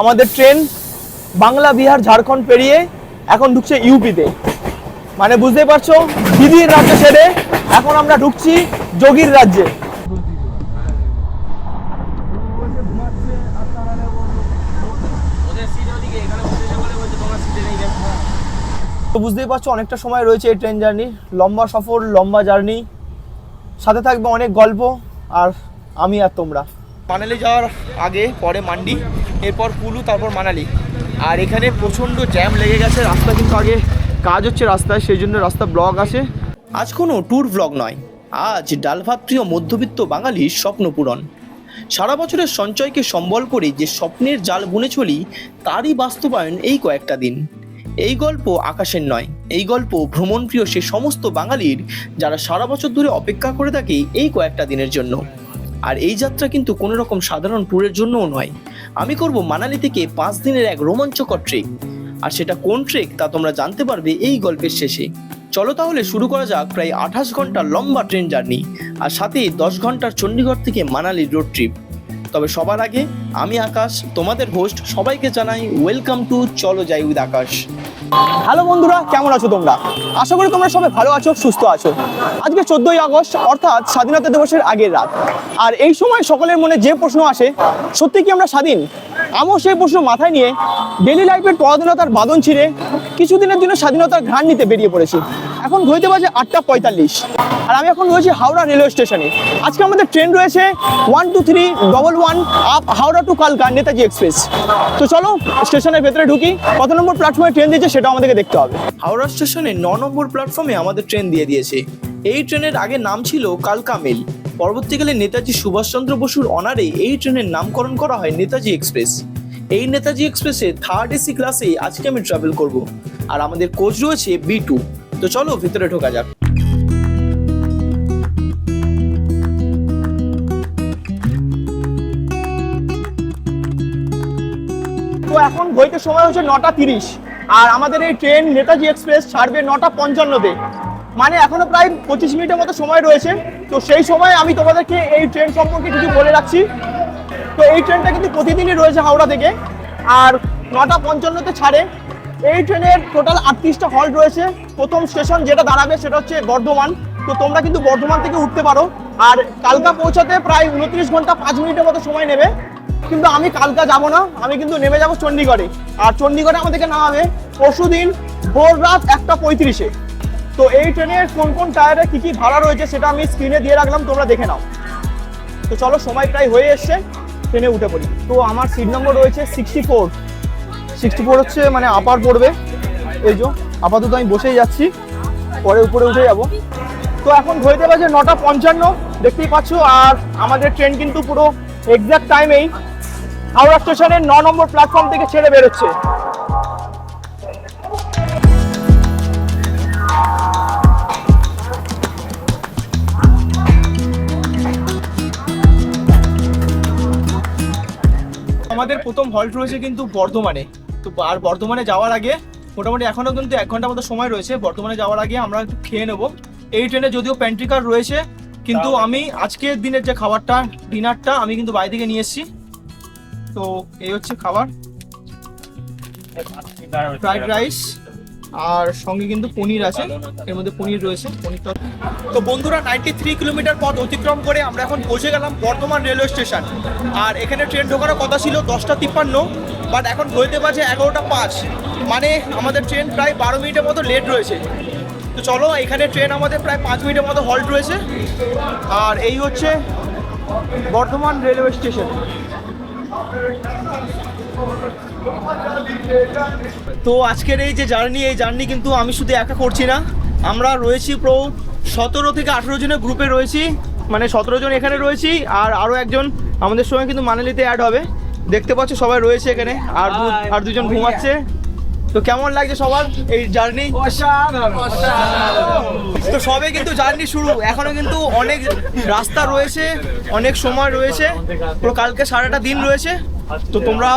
আমাদের ট্রেন বাংলা, বিহার, ঝাড়খণ্ড পেরিয়ে এখন ঢুকছে ইউপিতে। মানে বুঝতেই পারছ, দিদির রাজ্য ছেড়ে এখন আমরা ঢুকছি যোগীর রাজ্যে। তো বুঝতেই পারছ, অনেকটা সময় রয়েছে এই ট্রেন জার্নি। লম্বা সফর, লম্বা জার্নি। সাথে থাকবে অনেক গল্প, আর আমি আর তোমরা। মানালি যাওয়ার আগে, পরে মান্ডি। এরপর কুলু, তারপর মানালি। আর এখানে প্রচণ্ড জ্যাম লেগে গেছে, রাস্তা কিন্তু আগে কাজ হচ্ছে রাস্তায়, সেই জন্য রাস্তা ব্লক আছে। আজ কোনো ট্যুর ব্লগ নয়, আজ ডাল প্রিয় মধ্যবিত্ত বাঙালির স্বপ্ন পূরণ। সারা বছরের সঞ্চয়কে সম্বল করে যে স্বপ্নের জাল বুনে চলি, তারই বাস্তবায়ন এই কয়েকটা দিন। এই গল্প আকাশের নয়, এই গল্প ভ্রমণপ্রিয় সে সমস্ত বাঙালির, যারা সারা বছর ধরে অপেক্ষা করে থাকে এই কয়েকটা দিনের জন্য। আর এই যাত্রা কিন্তু কোনো রকম সাধারণ ট্যুরের জন্যও নয়। আমি করব মানালি থেকে পাঁচ দিনের এক রোমাঞ্চকর ট্রেক আর সেটা কোন ট্রেক তা তোমরা জানতে পারবে এই গল্পের শেষে। চলো তাহলে শুরু করা যাক প্রায় আঠাশ ঘণ্টার লম্বা ট্রেন জার্নি আর সাথে দশ ঘণ্টার চণ্ডীগড় থেকে মানালি রোড ট্রিপ তবে সবার আগে আমি আকাশ, তোমাদের হোস্ট সবাইকে জানাই ওয়েলকাম টু চলো যাই উইথ আকাশ। হ্যালো বন্ধুরা, কেমন আছো তোমরা? আশা করি তোমরা সবাই ভালো আছো, সুস্থ আছো। আজকে চোদ্দোই আগস্ট, অর্থাৎ স্বাধীনতা দিবসের আগের রাত। আর এই সময় সকলের মনে যে প্রশ্ন আসে, সত্যি কি আমরা স্বাধীন? আমিও সেই প্রশ্ন মাথায় নিয়ে ডেলি লাইফের পরাধীনতার বাদন ছিঁড়ে কিছুদিনের জন্য স্বাধীনতার ঘ্রাণ নিতে বেরিয়ে পড়েছি। এখন ঘড়িতে বাজে আটটা পঁয়তাল্লিশ। আর আমি এখন রয়েছি হাওড়া রেলওয়ে স্টেশনে। আজকে আমাদের ট্রেন রয়েছে one two three double one up Howrah to কালকা, নেতাজি এক্সপ্রেস। তো চলো, স্টেশনের ভেতরে ঢুকি। কত নম্বর প্ল্যাটফর্মে ট্রেন দিয়েছে আমাদেরকে দেখতে হবে। হাওড়া স্টেশনে ন নম্বর প্ল্যাটফর্মে আমাদের ট্রেন দিয়ে দিয়েছে। এই ট্রেনের আগে নাম ছিল কালকা মেল পরবর্তীকালে নেতাজি সুভাষচন্দ্র বসুর অনারে এই ট্রেনের নামকরণ করা হয় নেতাজি এক্সপ্রেস। এই নেতাজি এক্সপ্রেসে থার্ড এসি ক্লাসে আজকে আমি ট্রাভেল করব। আর আমাদের কোচ রয়েছে বি টু তো চলো ভিতরে ঢোকা যাক। তো এখন বইতে সময় হচ্ছে নটা তিরিশ। আর আমাদের এই ট্রেন নেতাজি এক্সপ্রেস ছাড়বে নটা পঞ্চান্নতে মানে এখনও প্রায় পঁচিশ মিনিটের মতো সময় রয়েছে। তো সেই সময় আমি তোমাদেরকে এই ট্রেন সম্পর্কে কিছু বলে রাখছি। তো এই ট্রেনটা কিন্তু প্রতিদিনই রয়েছে হাওড়া থেকে। আর নটা পঞ্চান্নতে ছাড়ে। এই ট্রেনের টোটাল আটত্রিশটা হল্ট রয়েছে। প্রথম স্টেশন যেটা দাঁড়াবে সেটা হচ্ছে বর্ধমান। তো তোমরা কিন্তু বর্ধমান থেকে উঠতে পারো। আর কালকা পৌঁছাতে প্রায় উনত্রিশ ঘণ্টা পাঁচ মিনিটের মতো সময় নেবে। কিন্তু আমি কালকা যাব না, আমি কিন্তু নেমে যাব চণ্ডীগড়ে। আর চণ্ডীগড়ে আমাদেরকে নামাবে পরশু দিন ভোর রাত একটা পঁয়ত্রিশে। তো এই ট্রেনের কোন কোন টায়ারে কি কি ভাড়া রয়েছে সেটা আমি স্ক্রিনে দিয়ে রাখলাম, তোমরা দেখে নাও। তো চলো, সময় প্রায় হয়ে এসছে, ট্রেনে উঠে পড়ি। তো আমার সিট নম্বর রয়েছে সিক্সটি ফোর সিক্সটি ফোর হচ্ছে মানে আপার পড়বে। এই যে, আপাতত আমি বসেই যাচ্ছি, পরে উপরে উঠে যাব। তো এখন ঘড়িতে বাজে নটা পঞ্চান্ন, দেখতেই পাচ্ছ, আর আমাদের ট্রেন কিন্তু পুরো এক্সাক্ট টাইমেই হাওড়া স্টেশনের ন নম্বর প্ল্যাটফর্ম থেকে ছেড়ে বেরোচ্ছে। আমাদের প্রথম হল্ট রয়েছে কিন্তু বর্ধমানে। তো আর বর্ধমানে যাওয়ার আগে মোটামুটি এখনও কিন্তু এক ঘণ্টার মতো সময় রয়েছে। বর্ধমানে যাওয়ার আগে আমরা একটু খেয়ে নেব। এই ট্রেনে যদিও প্যান্ট্রি প্যান্ট্রিকার রয়েছে কিন্তু আমি আজকের দিনের যে খাবারটা ডিনারটা আমি কিন্তু বাইরে থেকে নিয়ে এসেছি। তো এই হচ্ছে খাবার। ফ্রাইড রাইস আর সঙ্গে কিন্তু পনির আছে। এর মধ্যে পনির রয়েছে পনিরটা তো বন্ধুরা নাইনটি থ্রি কিলোমিটার পথ অতিক্রম করে আমরা এখন পৌঁছে গেলাম বর্ধমান রেলওয়ে স্টেশন। আর এখানে ট্রেন ঢোকার কথা ছিল দশটা তিপ্পান্ন, বাট এখন হইতে বাজে এগারোটা পাঁচ। মানে আমাদের ট্রেন প্রায় বারো মিনিটের মতো লেট রয়েছে। তো চলো, এখানে ট্রেন আমাদের প্রায় পাঁচ মিনিটের মতো হল্ট রয়েছে। আর এই হচ্ছে বর্ধমান রেলওয়ে স্টেশন। তো আজকের এই যে জার্নি এই জার্নি কিন্তু আমি শুধু একা করছি না। আমরা রয়েছি প্রো সতেরো থেকে আঠেরো জনের গ্রুপে রয়েছি। মানে সতেরো জন এখানে রয়েছি আর আরও একজন আমাদের সময় কিন্তু মানালিতে অ্যাড হবে। দেখতে পাচ্ছ সবাই রয়েছে এখানে আর আর দুজন ঘুমাচ্ছে। তো কেমন লাগছে সবার এই জার্নি তো সবে কিন্তু জার্নি শুরু। এখনও কিন্তু অনেক রাস্তা রয়েছে অনেক সময় রয়েছে। পুরো কালকে সারাটা দিন রয়েছে। তো তোমরা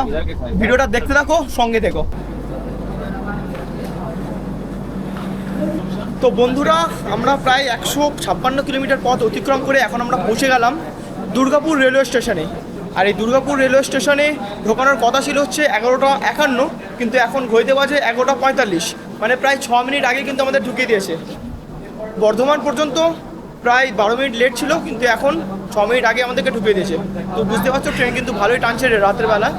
ভিডিওটা দেখতে থাকো সঙ্গে থেকো। তো বন্ধুরা আমরা প্রায় একশো ছাপ্পান্ন কিলোমিটার পথ অতিক্রম করে এখন আমরা পৌঁছে গেলাম দুর্গাপুর রেলওয়ে স্টেশনে। আর এই দুর্গাপুর রেলওয়ে স্টেশনে ঢোকানোর কথা ছিল হচ্ছে এগারোটা একান্ন, কিন্তু এখন ঘড়িতে বাজে এগারোটা পঁয়তাল্লিশ। মানে প্রায় ছ মিনিট আগে কিন্তু আমাদের ঢুকিয়ে দিয়েছে। বর্ধমান পর্যন্ত প্রায় বারো মিনিট লেট ছিল, কিন্তু এখন ছ মিনিট আগে আমাদেরকে ঢুকিয়ে দিয়েছে। তো বুঝতে পারছ, ট্রেন কিন্তু ভালোই টানছে রাতের বেলা।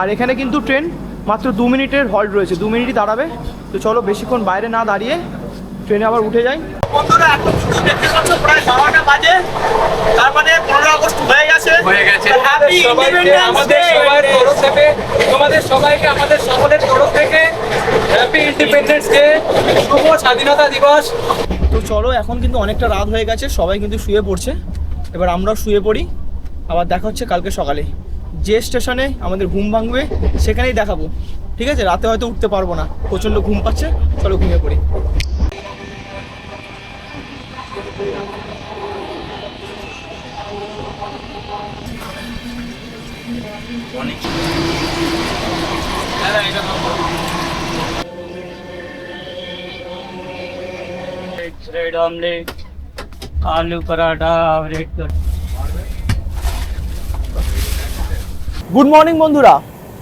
আর এখানে কিন্তু ট্রেন মাত্র দু মিনিটের হল্ট রয়েছে। দু মিনিটই দাঁড়াবে। তো চলো বেশিক্ষণ বাইরে না দাঁড়িয়ে ট্রেনে আবার উঠে যাই। বন্ধুরা এখন শুধু দেখতে পাচ্ছ প্রায় বারোটা বাজে। তার মানে পনেরো আগস্ট হয়ে গেছে। হয়ে গেছে। সবাইকে আমাদের সবার তরফ থেকে তোমাদের সবাইকে আমাদের সকলের তরফ থেকে হ্যাপি ইন্ডিপেন্ডেন্স ডে শুভ স্বাধীনতা দিবস! তো চলো এখন কিন্তু অনেকটা রাত হয়ে গেছে সবাই কিন্তু শুয়ে পড়ছে। এবার আমরাও শুয়ে পড়ি। আবার দেখা হচ্ছে কালকে সকালে। যে স্টেশনে আমাদের ঘুম ভাঙবে সেখানেই দেখাবো। ঠিক আছে? রাতে হয়তো উঠতে পারব না। প্রচণ্ড ঘুম পাচ্ছে চলো ঘুমিয়ে পড়ি। ब्रेड ऑमलेट आलू पराठा रेड कर গুড মর্নিং বন্ধুরা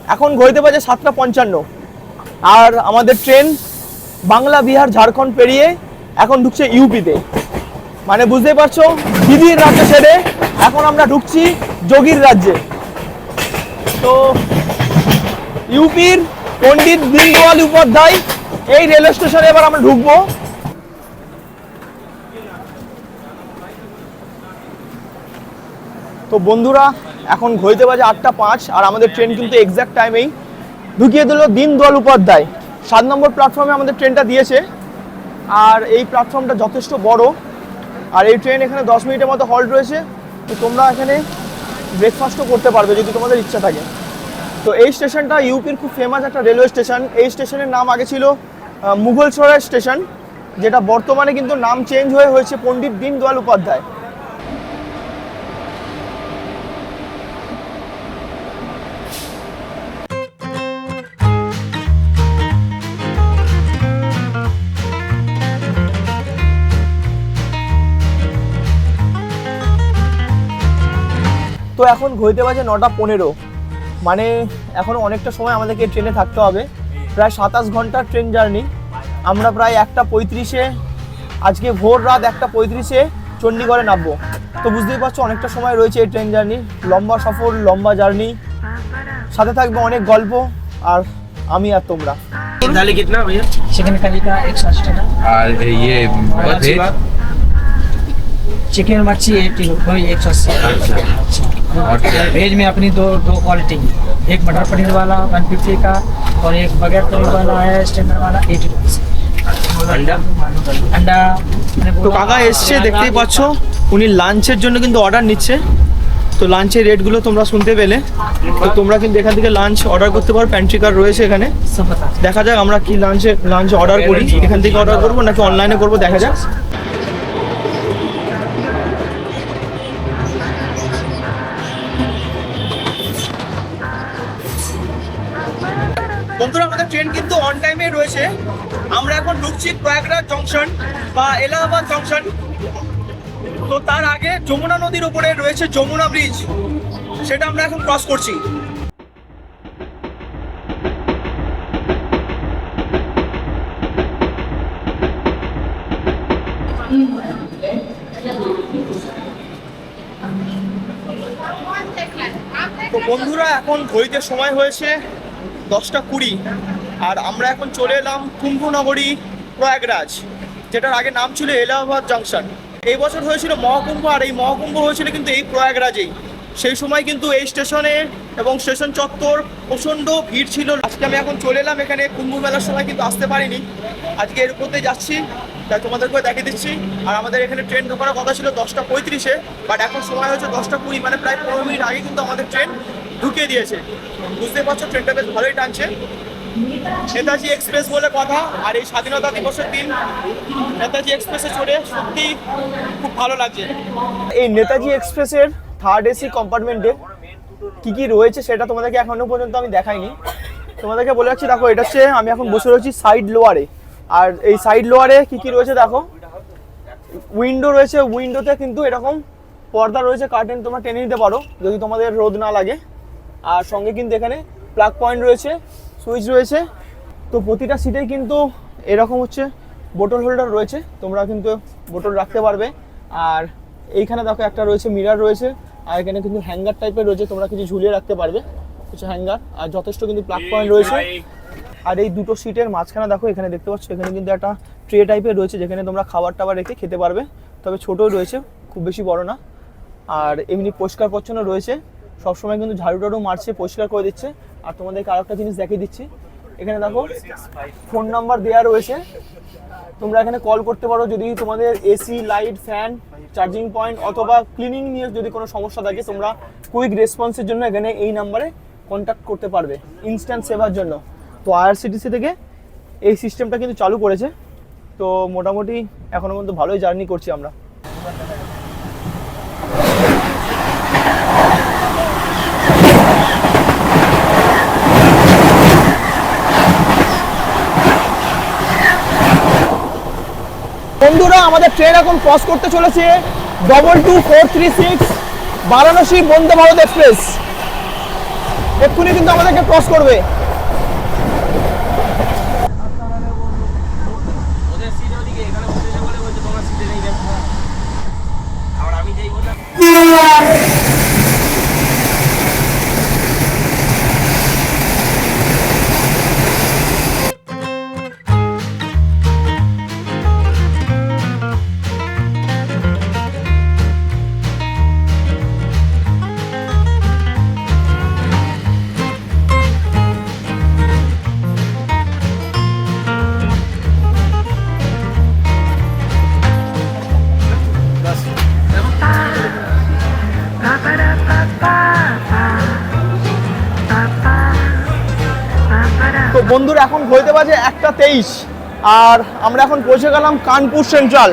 এখন ঘড়িতে বাজে সাতটা পঞ্চান্ন আর আমাদের ট্রেন বাংলা বিহার ঝাড়খণ্ড পেরিয়ে এখন ঢুকছে ইউপিতে মানে বুঝতেই পারছো দিদির রাজ্য ছেড়ে এখন আমরা ঢুকছি যোগীর রাজ্যে তো ইউপির পণ্ডিত দীনদয়াল উপাধ্যায় এই রেলওয়ে স্টেশনে এবার আমরা ঢুকবো। তো বন্ধুরা, এখন ঘড়িতে বাজে আটটা পাঁচ আর আমাদের ট্রেন কিন্তু এক্স্যাক্ট টাইমেই ঢুকিয়ে দিল দীনদয়াল উপাধ্যায়। সাত নম্বর প্ল্যাটফর্মে আমাদের ট্রেনটা দিয়েছে। আর এই প্ল্যাটফর্মটা যথেষ্ট বড়। আর এই ট্রেন এখানে দশ মিনিটের মতো হল্ট রয়েছে। তো তোমরা এখানে ব্রেকফাস্টও করতে পারবে যদি তোমাদের ইচ্ছা থাকে। তো এই স্টেশনটা ইউপির খুব ফেমাস একটা রেলওয়ে স্টেশন এই স্টেশনের নাম আগে ছিল মুঘলসরাই স্টেশন, যেটা বর্তমানে কিন্তু নাম চেঞ্জ হয়ে হয়েছে পণ্ডিত দীনদয়াল উপাধ্যায়। তো এখন ঘড়িতে বাজে নটা পনেরো মানে এখনও অনেকটা সময় আমাদেরকে ট্রেনে থাকতে হবে প্রায় সাতাশ ঘন্টার ট্রেন জার্নি আমরা প্রায় একটা পঁয়ত্রিশে আজকে ভোর রাত একটা পঁয়ত্রিশে চণ্ডীগড়ে নামবো তো বুঝতেই পারছো অনেকটা সময় রয়েছে এই ট্রেন জার্নি লম্বা সফর লম্বা জার্নি সাথে থাকবে অনেক গল্প আর আমি আর তোমরা थाली कितना भैया चिकन करी का एक सौ अस्सी टका আর ये ভেজ चिकन मच्छी एक किलो वही एक सौ अस्सी और वेज में अपनी दो दो क्वालिटी एक मटर पनीर वाला वन फिफ्टी का और एक बगैर पनीर वाला है स्टैंडर्ड वाला एटी रुपीज अंडा अंडा मैंने তো बोला, কাকা এসছে अंडा দেখতেই का- পাচ্ছ উনি লাঞ্চের জন্য কিন্তু অর্ডার নিচ্ছে তো লাঞ্চের রেটগুলো তোমরা শুনতে পেলে তো তোমরা কিন্তু এখান থেকে লাঞ্চ অর্ডার করতে পারো প্যান্ট্রি কার্ড রয়েছে এখানে सब बता দেখা যাক আমরা কি লাঞ্চে লাঞ্চ অর্ডার করি এখান থেকে অর্ডার করবো নাকি অনলাইনে করবো দেখা যাক অন রয়েছে। আমরা এখন ঢুকছি প্রয়াগরাজ জংশন বা এলাহাবাদ জংশন। তো তার আগে যমুনা নদীর উপরে রয়েছে যমুনা ব্রিজ। সেটা আমরা এখন ক্রস করছি। তো বন্ধুরা, এখন ঘড়িতে সময় হয়েছে দশটা কুড়ি। আর আমরা এখন চলে এলাম কুম্ভনগরী প্রয়াগরাজ, যেটার আগে নাম ছিল এলাহাবাদ জাংশন। এই বছর হয়েছিল মহাকুম্ভ, আর এই মহাকুম্ভ হয়েছিল কিন্তু এই প্রয়াগরাজেই। সেই সময় কিন্তু এই স্টেশনে এবং স্টেশন চত্বর প্রচণ্ড ভিড় ছিল। আজকে আমি এখন চলে এলাম, এখানে কুম্ভ মেলার সময় কিন্তু আসতে পারিনি। আজকে এর উপর দিয়ে যাচ্ছি তাই তোমাদেরকে দেখিয়ে দিচ্ছি। আর আমাদের এখানে ট্রেন ঢোকার কথা ছিল দশটা পঁয়ত্রিশে, বাট এখন সময় হচ্ছে দশটা কুড়ি মানে প্রায় পনেরো মিনিট আগে কিন্তু আমাদের ট্রেন ঢুকিয়ে দিয়েছে। বুঝতে পারছ, ট্রেনটা বেশ ভালোই টানছে। নেতাজি এক্সপ্রেস বলে কথা, আর এই স্বাধীনতা দিবসের দিন নেতাজি এক্সপ্রেসে চড়ে সত্যি খুব ভালো লাগছে। এই নেতাজি এক্সপ্রেসের থার্ড এসি কম্পার্টমেন্টে কি কি রয়েছে সেটা তোমাদেরকে এখনও পর্যন্ত আমি দেখাইনি। তোমাদেরকে বলে রাখছি, দেখো, এটা হচ্ছে আমি এখন বসে রয়েছি সাইড লোয়ারে আর এই সাইড লোয়ারে কি কি রয়েছে দেখো? উইন্ডো রয়েছে উইন্ডোতে কিন্তু এরকম পর্দা রয়েছে কার্টেন তোমরা টেনে নিতে পারো, যদি তোমাদের রোদ না লাগে। আর সঙ্গে কিন্তু এখানে প্লাগ পয়েন্ট রয়েছে। সুইচ রয়েছে। তো প্রতিটা সিটেই কিন্তু এরকম হচ্ছে বোটল হোল্ডার রয়েছে। তোমরা কিন্তু বোটল রাখতে পারবে। আর এইখানে দেখো একটা রয়েছে মিরার রয়েছে। আর এখানে কিন্তু হ্যাঙ্গার টাইপের রয়েছে। তোমরা কিছু ঝুলিয়ে রাখতে পারবে। কিছু হ্যাঙ্গার আর যথেষ্ট কিন্তু প্লাগ পয়েন্ট রয়েছে। আর এই দুটো সিটের মাঝখানে দেখো এখানে দেখতে পাচ্ছ এখানে কিন্তু একটা ট্রে টাইপের রয়েছে যেখানে তোমরা খাবার টাবার রেখে খেতে পারবে। তবে ছোটই রয়েছে খুব বেশি বড় না। আর এমনি পরিষ্কার পরিচ্ছন্ন রয়েছে। সবসময় কিন্তু ঝাড়ু টাড়ু মারছে পরিষ্কার করে দিচ্ছে। আর তোমাদেরকে আরেকটা জিনিস দেখিয়ে দিচ্ছি। এখানে দেখো, ফোন নাম্বার দেওয়া রয়েছে। তোমরা এখানে কল করতে পারো যদি তোমাদের AC light fan charging point অথবা ক্লিনিং নিয়ে যদি কোনো সমস্যা থাকে, তোমরা কুইক রেসপন্সের জন্য এখানে এই নাম্বারে কন্ট্যাক্ট করতে পারবে ইনস্ট্যান্ট সেবার জন্য। তো আইআরসিটিসি থেকে এই সিস্টেমটা কিন্তু চালু করেছে। তো মোটামুটি এখনও পর্যন্ত ভালোই জার্নি করছি আমরা বন্ধুরা আমাদের ট্রেন এখন ক্রস করতে চলেছে। Double two four three six Varanasi Vande Bharat express. এক্ষুনি কিন্তু আমাদেরকে ক্রস করবে। তো তেইশ। আর আমরা এখন পৌঁছে গেলাম কানপুর সেন্ট্রাল।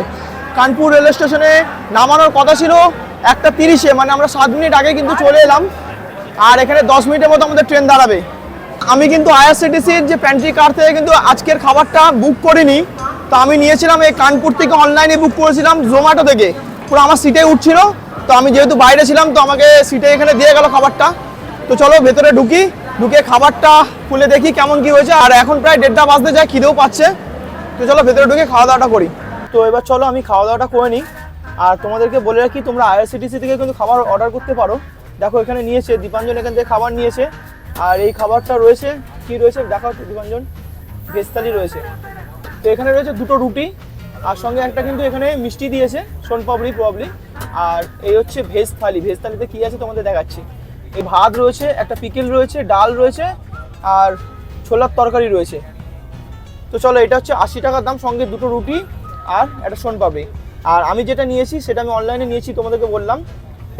কানপুর রেল স্টেশনে নামানোর কথা ছিল একটা তিরিশে মানে আমরা সাত মিনিট আগে কিন্তু চলে এলাম। আর এখানে দশ মিনিটের মতো আমাদের ট্রেন দাঁড়াবে। আমি কিন্তু আইআরসিটিসির যে প্যান্ট্রি কার থেকে কিন্তু আজকের খাবারটা বুক করিনি। তো আমি নিয়েছিলাম এই কানপুর থেকে অনলাইনে বুক করেছিলাম জোম্যাটো থেকে। পুরো আমার সিটে উঠছিল। তো আমি যেহেতু বাইরে ছিলাম, তো আমাকে সিটে এখানে দিয়ে গেল খাবারটা। তো চলো ভেতরে ঢুকি। ঢুকে খাবারটা খুলে দেখি কেমন কি হয়েছে। আর এখন প্রায় দেড়টা বাজতে যায়, খিদেও পাচ্ছে। তো চলো ভেতরে ঢুকে খাওয়া দাওয়াটা করি। তো এবার চলো আমি খাওয়া দাওয়াটা করে নিই। আর তোমাদেরকে বলে রাখি, তোমরা আইআরসিটিসি থেকে কিন্তু খাবার অর্ডার করতে পারো। দেখো এখানে নিয়েছে, দীপাঞ্জন এখান থেকে খাবার নিয়েছে। আর এই খাবারটা রয়েছে, কি রয়েছে দেখো দীপাঞ্জন। ভেজ থালি রয়েছে। তো এখানে রয়েছে দুটো রুটি, আর সঙ্গে একটা কিন্তু এখানে মিষ্টি দিয়েছে, সোনপাপড়ি প্রবলি আর এই হচ্ছে ভেজ থালি ভেজ থালিতে কি আছে তোমাদের দেখাচ্ছি। এই ভাত রয়েছে, একটা পিকেল রয়েছে, ডাল রয়েছে, আর ছোলার তরকারি রয়েছে। তো চলো, এটা হচ্ছে আশি টাকার দাম, সঙ্গে দুটো রুটি আর একটা সোনপাপড়ি আর আমি যেটা নিয়েছি, সেটা আমি অনলাইনে নিয়েছি, তোমাদেরকে বললাম।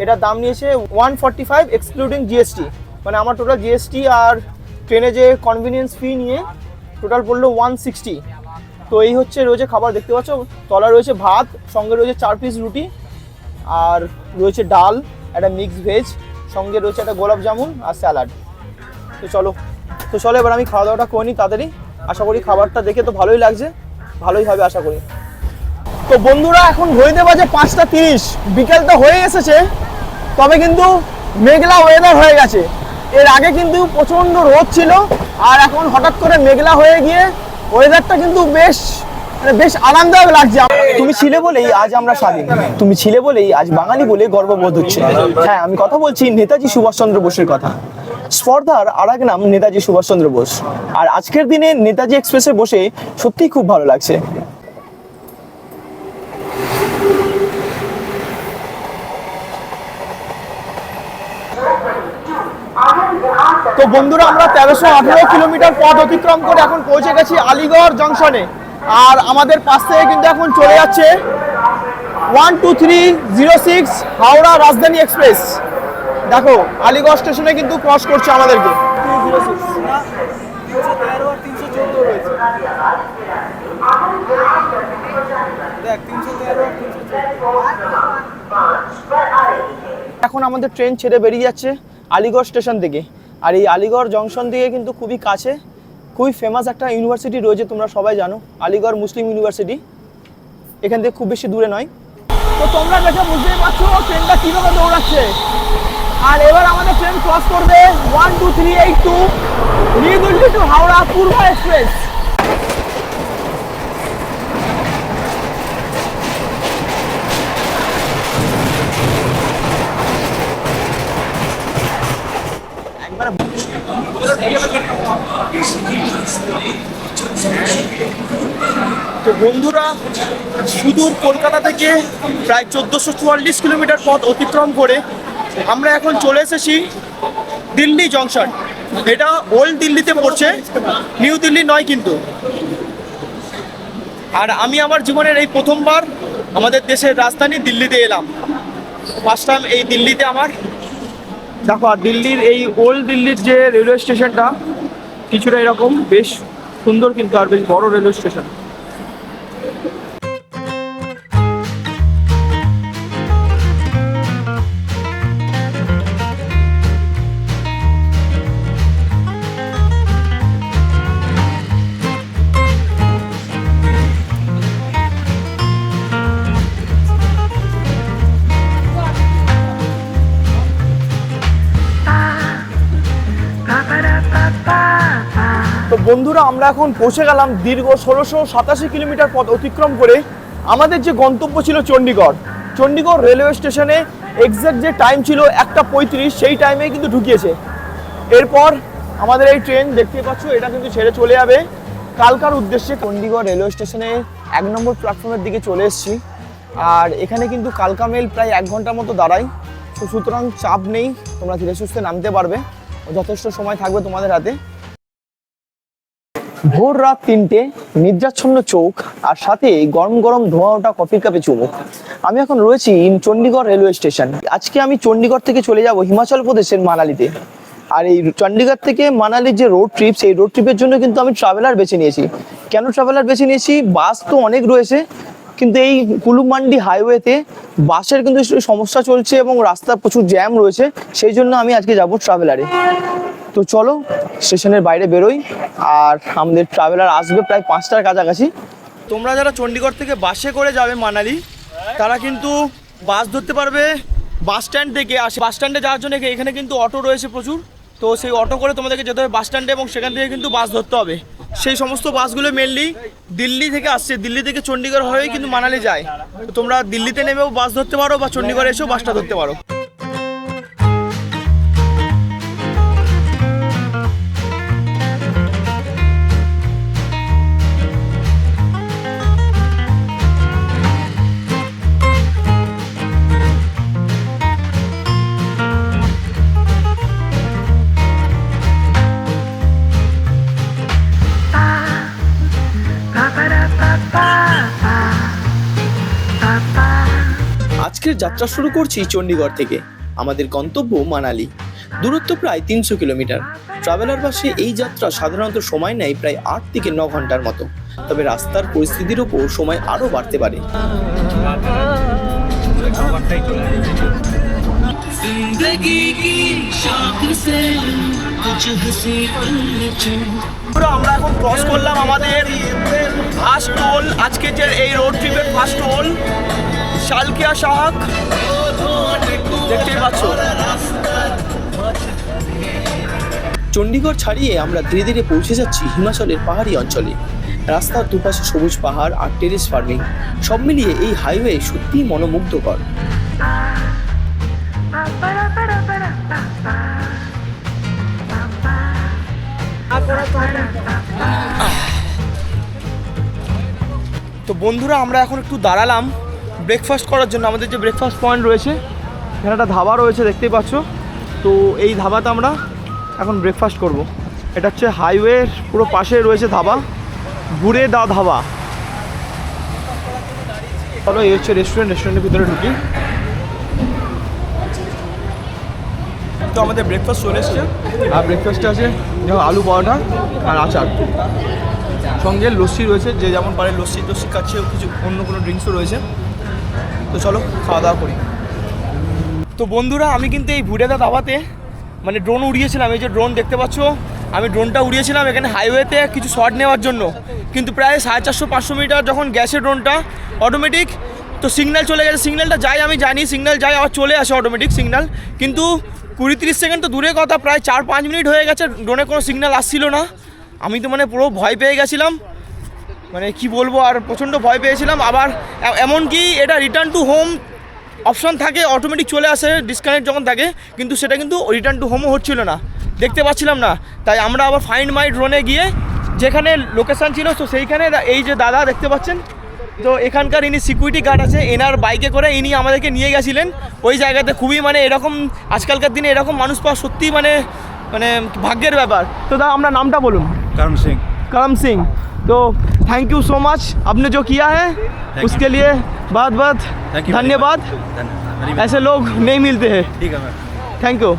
এটার দাম নিয়েছে one forty five excluding GST মানে আমার টোটাল জিএসটি আর ট্রেনে যে কনভিনিয়েন্স ফি নিয়ে টোটাল পড়ল ওয়ান সিক্সটি তো এই হচ্ছে রয়েছে খাবার, দেখতে পাচ্ছ? তলা রয়েছে ভাত, সঙ্গে রয়েছে চার পিস রুটি, আর রয়েছে ডাল, একটা মিক্স ভেজ সঙ্গে রয়েছে একটা গোলাপ জামুন আর স্যালাড। তো চলো তো চলো এবার আমি খাওয়া দাওয়াটা করে নিই তাড়াতাড়ি। আশা করি খাবারটা দেখে তো ভালোই লাগছে, ভালোই হবে আশা করি। তো বন্ধুরা, এখন ঘড়িতে বাজে পাঁচটা তিরিশ। বিকেল তো হয়ে এসেছে, তবে কিন্তু মেঘলা ওয়েদার হয়ে গেছে। এর আগে কিন্তু প্রচণ্ড রোদ ছিল, আর এখন হঠাৎ করে মেঘলা হয়ে গিয়ে ওয়েদারটা কিন্তু বেশ বেশ আরামদায়ক লাগছে। তুমি ছিলে বলেই আজ আমরা স্বাধীন। তুমি ছিলে বলেই আজ বাঙালি বলে গর্ববোধ হচ্ছে। হ্যাঁ আমি কথা বলছি নেতাজি বোসের কথা। স্পর্ধার আর এক নাম নেতাজি বোস। আর আজকের দিনে নেতাজি এক্সপ্রেসে বসে সত্যিই খুব ভালো লাগছে। তো বন্ধুরা, আমরা তেরোশো আঠেরো কিলোমিটার পথ অতিক্রম করে এখন পৌঁছে গেছি আলিগড় জংশনে। আর আমাদের পাশ থেকে কিন্তু এখন চলে যাচ্ছে one two three zero six Howrah Rajdhani express. দেখো, আলিগড় স্টেশনে কিন্তু ক্রস করছে আমাদেরকে। এখন আমাদের ট্রেন ছেড়ে বেরিয়ে যাচ্ছে আলিগড় স্টেশন থেকে। আর এই আলিগড় জংশন থেকে কিন্তু খুবই কাছে। খুবই ফেমাস একটা ইউনিভার্সিটি রয়েছে, তোমরা সবাই জানো, আলিগড় মুসলিম ইউনিভার্সিটি এখান থেকে খুব বেশি দূরে নয়। তো তোমরা দেখে বুঝতেই পারছ ট্রেনটা কীভাবে দৌড়াচ্ছে। আর এবার আমাদের ট্রেন ক্রস করবে। One two three eight two new Delhi to Howrah, Purva express তো বন্ধুরা, সুদূর কলকাতা থেকে প্রায় চোদ্দোশো চুয়াল্লিশ কিলোমিটার পথ অতিক্রম করে আমরা এখন চলে এসেছি দিল্লি জংশন। এটা ওল্ড দিল্লিতে পড়ছে, নিউ দিল্লি নয় কিন্তু। আর আমি আমার জীবনের এই প্রথমবার আমাদের দেশের রাজধানী দিল্লিতে এলাম। ফার্স্ট টাইম এই দিল্লিতে আমার। দেখো দিল্লির এই ওল্ড দিল্লির যে রেলওয়ে স্টেশনটা, কিছুটা এরকম, বেশ সুন্দর কিন্তু আর বেশ বড় রেলওয়ে স্টেশন। বন্ধুরা, আমরা এখন পৌঁছে গেলাম দীর্ঘ ষোলোশো সাতাশি কিলোমিটার পথ অতিক্রম করে আমাদের যে গন্তব্য ছিল চণ্ডীগড়। চণ্ডীগড় রেলওয়ে স্টেশনে এক্স্যাক্ট যে টাইম ছিল একটা পঁয়ত্রিশ, সেই টাইমে কিন্তু ঢুকিয়েছে। এরপর আমাদের এই ট্রেন দেখতে পাচ্ছ, এটা কিন্তু ছেড়ে চলে যাবে। কালকার উদ্দেশ্যে চণ্ডীগড় রেলওয়ে স্টেশনে এক নম্বর প্ল্যাটফর্মের দিকে চলে এসেছি। আর এখানে কিন্তু কালকা মেল প্রায় এক ঘণ্টার মতো দাঁড়ায়। তো সুতরাং চাপ নেই, তোমরা ধীরে সুস্থে নামতে পারবে। যথেষ্ট সময় থাকবে তোমাদের হাতে। ভোর রাত তিনটে নিদ্রাচ্ছন্ন চোখ, আর সাথে গরম গরম ধোঁয়া ওঠা কফির কাপে চুমুক আমি এখন রয়েছি চণ্ডীগড় রেলওয়ে স্টেশন। আজকে আমি চণ্ডীগড় থেকে চলে যাব হিমাচল প্রদেশের মানালিতে। আর এই চণ্ডীগড় থেকে মানালির যে রোড ট্রিপ সেই রোড ট্রিপের জন্য কিন্তু আমি ট্রাভেলার বেছে নিয়েছি। কেন ট্রাভেলার বেছে নিয়েছি? বাস তো অনেক রয়েছে, কিন্তু এই কুলুমান্ডি হাইওয়েতে বাসের কিন্তু সমস্যা চলছে এবং রাস্তা প্রচুর জ্যাম রয়েছে, সেই জন্য আমি আজকে যাব ট্রাভেলারে তো চলো, স্টেশনের বাইরে বেরোই। আর আমাদের ট্রাভেলার আসবে প্রায় পাঁচটার কাছাকাছি। তোমরা যারা চণ্ডীগড় থেকে বাসে করে যাবে মানালি, তারা কিন্তু বাস ধরতে পারবে বাস স্ট্যান্ড থেকে। আসে বাস স্ট্যান্ডে যাওয়ার জন্য এখানে কিন্তু অটো রয়েছে প্রচুর। তো সেই অটো করে তোমাদেরকে যেতে হবে বাস স্ট্যান্ডে এবং সেখান থেকে কিন্তু বাস ধরতে হবে। সেই সমস্ত বাসগুলো মেনলি দিল্লি থেকে আসছে। দিল্লি থেকে চণ্ডীগড় হয়েই কিন্তু মানালি যায়। তোমরা দিল্লিতে নেমেও বাস ধরতে পারো বা চণ্ডীগড় এসেও বাসটা ধরতে পারো। যাত্রা শুরু করছি চণ্ডীগড় থেকে। আমাদের গন্তব্য মানালি। দূরত্ব প্রায় তিনশো কিলোমিটার। ট্রাভেলার বাসে এই যাত্রা সাধারণত সময় নেয় প্রায় আট থেকে ন ঘণ্টার মতো। তবে রাস্তার পরিস্থিতির ওপর সময় আরও বাড়তে পারে। আমরা এখন ক্রস করলাম আমাদের ফার্স্ট টোল আজকে যে এই রোড ট্রিপের ফার্স্ট টোল শালকিয়া শাহাক। দেখতেই পাচ্ছ। চণ্ডীগড় ছাড়িয়ে আমরা ধীরে ধীরে পৌঁছে যাচ্ছি হিমাচলের পাহাড়ি অঞ্চলে। রাস্তার দুপাশে সবুজ পাহাড় আর টেরেস ফার্মিং। সব মিলিয়ে এই হাইওয়ে সত্যিই মনোমুগ্ধকর। তো বন্ধুরা, আমরা এখন একটু দাঁড়ালাম। ব্রেকফাস্ট করার জন্য আমাদের যে ব্রেকফাস্ট পয়েন্ট রয়েছে, এখানে একটা ধাবা রয়েছে, দেখতেই পাচ্ছ। তো এই ধাবাতে আমরা এখন ব্রেকফাস্ট করব। এটা হচ্ছে হাইওয়ের পুরো পাশে রয়েছে ধাবা। ঘুরে দা ধাবা। চলো, এই হচ্ছে রেস্টুরেন্ট রেস্টুরেন্টের ভিতরে ঢুকি। তো আমাদের ব্রেকফাস্ট চলে এসছে। আর ব্রেকফাস্টে আছে যেমন আলু পরোটা আর আচার। সঙ্গে লস্যি রয়েছে, যে যেমন পারে লস্যি টস্যি খাচ্ছে, কিছু অন্য কোনো ড্রিঙ্কসও রয়েছে। তো চলো, খাওয়া দাওয়া করি। তো বন্ধুরা, আমি কিন্তু এই ভুডেদা দাবাতে মানে ড্রোন উড়িয়েছিলাম। এই যে ড্রোন দেখতে পাচ্ছ, আমি ড্রোনটা উড়িয়েছিলাম এখানে হাইওয়েতে কিছু শট নেওয়ার জন্য। কিন্তু প্রায় সাড়ে চারশো, পাঁচশো মিটার যখন গ্যাসের ড্রোনটা অটোমেটিক তো সিগন্যাল চলে গেছে। সিগন্যালটা যাই আমি জানি সিগন্যাল যাই আবার চলে আসে অটোমেটিক সিগন্যাল কিন্তু কুড়ি তিরিশ সেকেন্ড তো দূরের কথা, প্রায় চার পাঁচ মিনিট হয়ে গেছে ড্রোনে কোনো সিগন্যাল আসছিল না। আমি তো মানে পুরো ভয় পেয়ে গেছিলাম। মানে কি বলব আর প্রচণ্ড ভয় পেয়েছিলাম। আবার এমনকি এটা রিটার্ন টু হোম অপশন থাকে অটোমেটিক চলে আসে ডিসকানেক্ট যখন থাকে কিন্তু সেটা কিন্তু রিটার্ন টু হোমও হচ্ছিল না। দেখতে পাচ্ছিলাম না। তাই আমরা আবার ফাইন্ড মাই ড্রোনে গিয়ে যেখানে লোকেশান ছিল তো সেইখানে এই যে দাদা দেখতে পাচ্ছেন? তো এখানকার ইনি সিকিউরিটি গার্ড আছে এনার বাইকে করে ইনি আমাদেরকে নিয়ে গেছিলেন। ওই জায়গাতে খুবই মানে এরকম আজকালকার দিনে এরকম মানুষ পাওয়া সত্যিই মানে মানে ভাগ্যের ব্যাপার। তো দাদা আমরা নামটা বলুন। করম সিং। করম সিং। तो थैंक यू सो मच आपने जो किया है उसके लिए बहुत बहुत Thank you very धन्यवाद धन्यवाद ऐसे लोग नहीं मिलते हैं ठीक है मैम থ্যাংক ইউ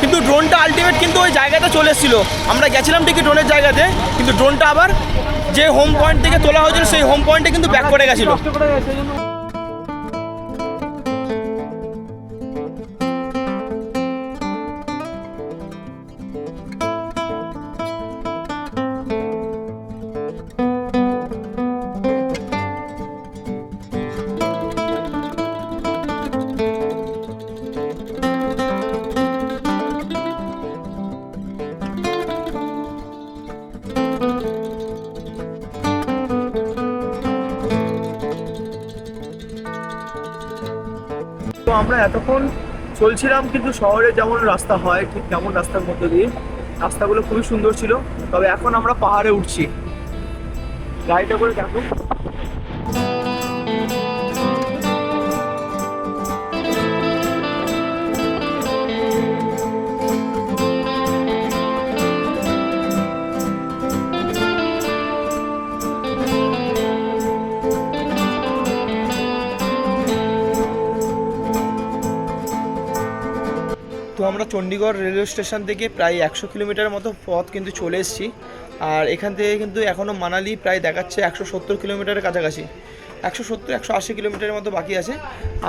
কিন্তু ড্রোনটা আলটিমেট কিন্তু ওই জায়গাটা চলে এসেছিলো আমরা গেছিলাম ঠিকই ড্রোনের জায়গাতে কিন্তু ড্রোনটা আবার যে হোম পয়েন্ট থেকে তোলা হয়েছিল সেই হোম পয়েন্টে কিন্তু ব্যাক করে গেছিলো চলছিলাম কিন্তু শহরে যেমন রাস্তা হয়, ঠিক তেমন রাস্তার মধ্যে দিয়ে। রাস্তাগুলো খুবই সুন্দর ছিল, তবে এখন আমরা পাহাড়ে উঠছি। গাড়িটা করে দেখো। চণ্ডীগড় রেলওয়ে স্টেশন থেকে প্রায় একশো কিলোমিটার মতো পথ কিন্তু চলে এসেছি। আর এখান থেকে কিন্তু এখনও মানালি প্রায় দেখাচ্ছে একশো সত্তর কিলোমিটারের কাছাকাছি। একশো সত্তর, একশো আশি কিলোমিটারের মতো বাকি আছে।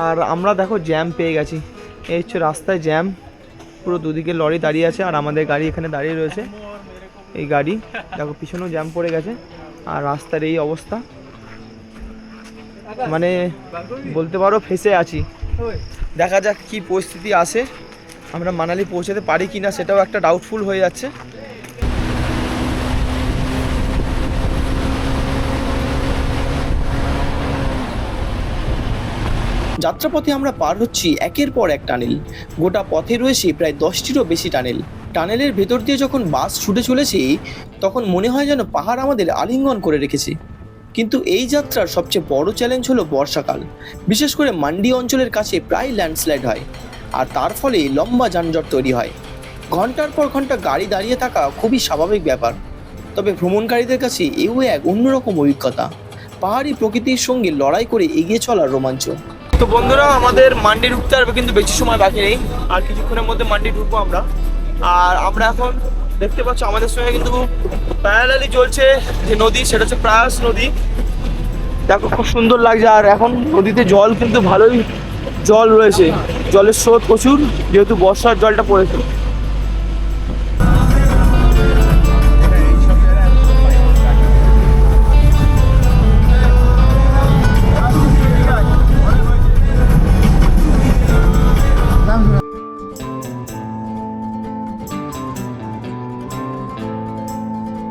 আর আমরা দেখো জ্যাম পেয়ে গেছি। এই হচ্ছে রাস্তায় জ্যাম। পুরো দুদিকে লরি দাঁড়িয়ে আছে আর আমাদের গাড়ি এখানে দাঁড়িয়ে রয়েছে। এই গাড়ি, দেখো পিছনেও জ্যাম পড়ে গেছে। আর রাস্তার এই অবস্থা। মানে বলতে পারো ফেসে আছি। দেখা যাক কি পরিস্থিতি আসে। আমরা মানালি পৌঁছাতে পারি কি না সেটাও একটা ডাউটফুল হয়ে যাচ্ছে। যাত্রাপথে আমরা পার হচ্ছি একের পর এক টানেল। গোটা পথে রয়েছে প্রায় দশটিরও বেশি টানেল। টানেলের ভেতর দিয়ে যখন বাস ছুটে চলেছে, তখন মনে হয় যেন পাহাড় আমাদের আলিঙ্গন করে রেখেছে। কিন্তু এই যাত্রার সবচেয়ে বড় চ্যালেঞ্জ হলো বর্ষাকাল। বিশেষ করে মান্ডি অঞ্চলের কাছে প্রায় ল্যান্ডস্লাইড হয়। আর তার ফলে লম্বা যানজট তৈরি হয়। ঘণ্টার পর ঘণ্টা গাড়ি দাঁড়িয়ে থাকা খুবই স্বাভাবিক ব্যাপার। তবে ভ্রমণকারীদের কাছে এও এক অন্যরকম অভিজ্ঞতা। পাহাড়ি প্রকৃতির সঙ্গে লড়াই করে এগিয়ে চলার রোমাঞ্চ। তো বন্ধুরা, আমাদের মান্ডি ঢুকতে পারবে কিন্তু বেশি সময় বাকি নেই। আর কিছুক্ষণের মধ্যে মান্ডি ঢুকবো আমরা। আর আমরা এখন দেখতে পাচ্ছ, আমাদের সঙ্গে কিন্তু প্যারালালি চলছে যে নদী, সেটা হচ্ছে প্রয়াস নদী। দেখো, খুব সুন্দর লাগছে। আর এখন নদীতে জল কিন্তু ভালোই জল রয়েছে। জলের স্রোত প্রচুর, যেহেতু বর্ষার জলটা পড়েছে।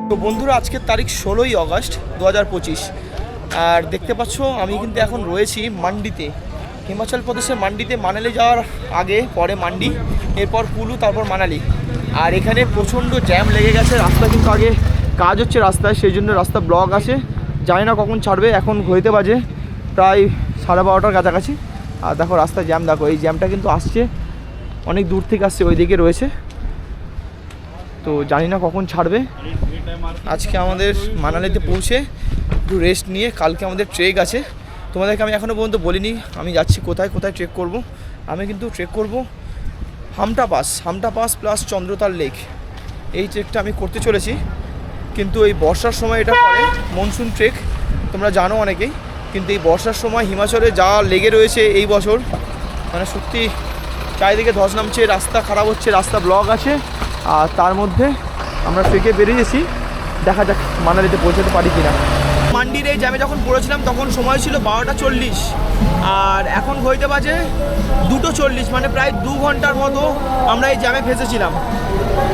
তো বন্ধুরা, আজকের তারিখ ষোলোই আগস্ট দু আর দেখতে পাচ্ছ, আমি কিন্তু এখন রয়েছি মান্ডিতে। হিমাচল প্রদেশের মান্ডিতে মানালি যাওয়ার আগে, পরে মান্ডি, এরপর কুলু, তারপর মানালি। আর এখানে প্রচণ্ড জ্যাম লেগে গেছে, রাস্তা কিন্তু আগে কাজ হচ্ছে রাস্তায়, সেই জন্য রাস্তা ব্লক আছে। জানি না কখন ছাড়বে, এখন ঘড়িতে বাজে প্রায় সাড়ে বারোটার কাছাকাছি। আর দেখো রাস্তায় জ্যাম, দেখো এই জ্যামটা কিন্তু আসছে, অনেক দূর থেকে আসছে ওই দিকে রয়েছে। তো জানি না কখন ছাড়বে। আজকে আমাদের মানালিতে পৌঁছে একটু রেস্ট নিয়ে, কালকে আমাদের ট্রেক আছে। তোমাদেরকে আমি এখনও পর্যন্ত বলিনি, আমি যাচ্ছি কোথায় কোথায় ট্রেক করব। আমি কিন্তু ট্রেক করব Hampta pass Hampta pass plus Chandratal lake এই ট্রেকটা আমি করতে চলেছি, কিন্তু এই বর্ষার সময় এটা পড়ে মনসুন ট্রেক তোমরা জানো অনেকেই, কিন্তু এই বর্ষার সময় হিমাচলে যা লেগে রয়েছে এই বছর মানে সত্যি চারিদিকে ধস নামছে, রাস্তা খারাপ হচ্ছে, রাস্তা ব্লক আছে, আর তার মধ্যে আমরা ট্রেকে বেরিয়েছি দেখা যাক মানালিতে পৌঁছাতে পারি কিনা। মান্ডি এই জ্যামে যখন পড়েছিলাম, তখন সময় ছিল বারোটা চল্লিশ। আর এখন ঘড়িতে বাজে দুটো চল্লিশ মানে প্রায় দু ঘণ্টার মতো আমরা এই জ্যামে ফেসেছিলাম।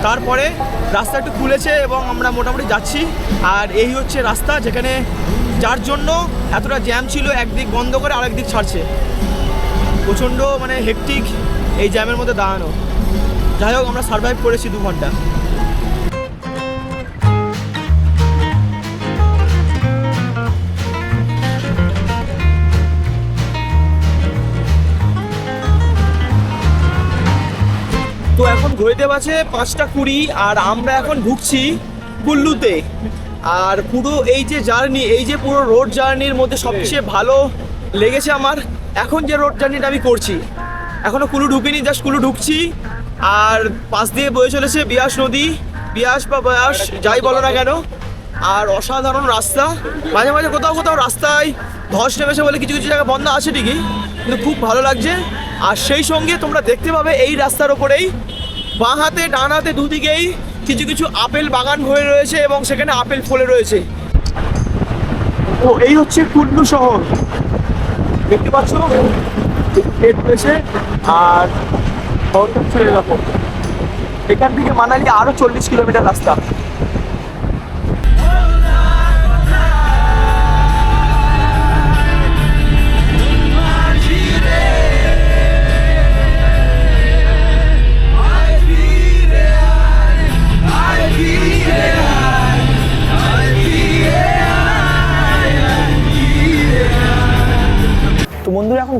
তারপরে রাস্তা একটু খুলেছে এবং আমরা মোটামুটি যাচ্ছি। আর এই হচ্ছে রাস্তা যেখানে যার জন্য এতটা জ্যাম ছিল, একদিক বন্ধ করে আরেক দিক ছাড়ছে। প্রচণ্ড মানে হেকটিক এই জ্যামের মধ্যে দাঁড়ানো। যাই হোক, আমরা সার্ভাইভ করেছি দু ঘণ্টা। ঘড়িতে বাজে পাঁচটা কুড়ি, আর আমরা এখন ঢুকছি কুল্লুতে। আর পুরো এই যে জার্নি, এই যে পুরো রোড জার্নির মধ্যে সবচেয়ে ভালো লেগেছে আমার। এখন যে রোড জার্নিটা আমি করছি, এখনও কুলু ঢুকিনি, জাস্ট কুলু ঢুকছি। আর পাশ দিয়ে বয়ে চলেছে বিয়াস নদী। বিয়াস বা বয়াস, যাই বলো না কেন, আর অসাধারণ রাস্তা। মাঝে মাঝে কোথাও কোথাও রাস্তায় ধস নেমেছে বলে কিছু কিছু জায়গা বন্ধ আছে ঠিকই, কিন্তু খুব ভালো লাগছে। আর সেই সঙ্গে তোমরা দেখতে পাবে এই রাস্তার ওপরেই বাঁ হাতে, ডান হাতে দুদিকেই কিছু কিছু আপেল বাগান হয়ে রয়েছে এবং সেখানে আপেল ফলে রয়েছে। ও এই হচ্ছে কুল্লু শহর। দেখতে পাচ্ছ? হেড রয়েছে আর এখান থেকে মানালি আরও চল্লিশ কিলোমিটার রাস্তা।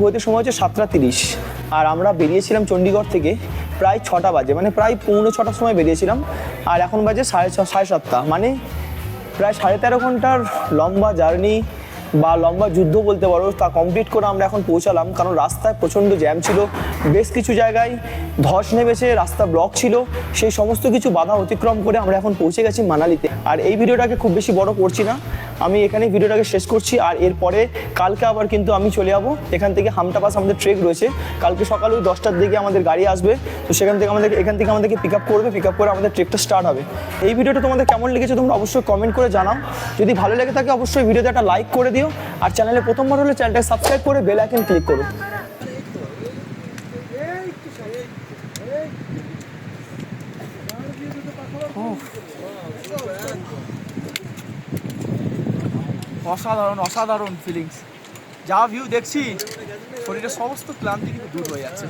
ঘড়িতে সময় হচ্ছে সাতটা তিরিশ। আর আমরা বেরিয়েছিলাম চণ্ডীগড় থেকে প্রায় ছটা বাজে মানে প্রায় পৌনে ছটার সময় বেরিয়েছিলাম। আর এখন বাজে সাড়ে ছ, সাড়ে সাতটা মানে প্রায় সাড়ে তেরো ঘণ্টার লম্বা জার্নি বা লম্বা যুদ্ধ বলতে পারো, তা কমপ্লিট করে আমরা এখন পৌঁছালাম। কারণ রাস্তায় প্রচণ্ড জ্যাম ছিল। বেশ কিছু জায়গায় ধস নেমেছে, রাস্তা ব্লক ছিল। সেই সমস্ত কিছু বাধা অতিক্রম করে আমরা এখন পৌঁছে গেছি মানালিতে। আর এই ভিডিওটাকে খুব বেশি বড় করছি না। আমি এখানে ভিডিওটাকে শেষ করছি। আর এরপরে কালকে আবার কিন্তু আমি চলে যাব। এখান থেকে হামটা পাস আমাদের ট্রেক রয়েছে। কালকে সকাল ওই দশটার দিকে আমাদের গাড়ি আসবে। তো সেখান থেকে আমাদের, এখান থেকে আমাদেরকে পিক আপ করবে। পিক আপ করে আমাদের ট্রেকটা স্টার্ট হবে। এই ভিডিওটা তোমাদের কেমন লেগেছে তোমরা অবশ্যই কমেন্ট করে জানাও। যদি ভালো লেগে থাকে অবশ্যই ভিডিওতে একটা লাইক করে দিও। আর চ্যানেলে প্রথমবার হলে চ্যানেলটা সাবস্ক্রাইব করে বেল আইকন ক্লিক করো। অসাধারণ অসাধারণ ফিলিংস যা ভিউ দেখছি, শরীরের সমস্ত ক্লান্তি কিন্তু দূর হয়ে যাচ্ছে।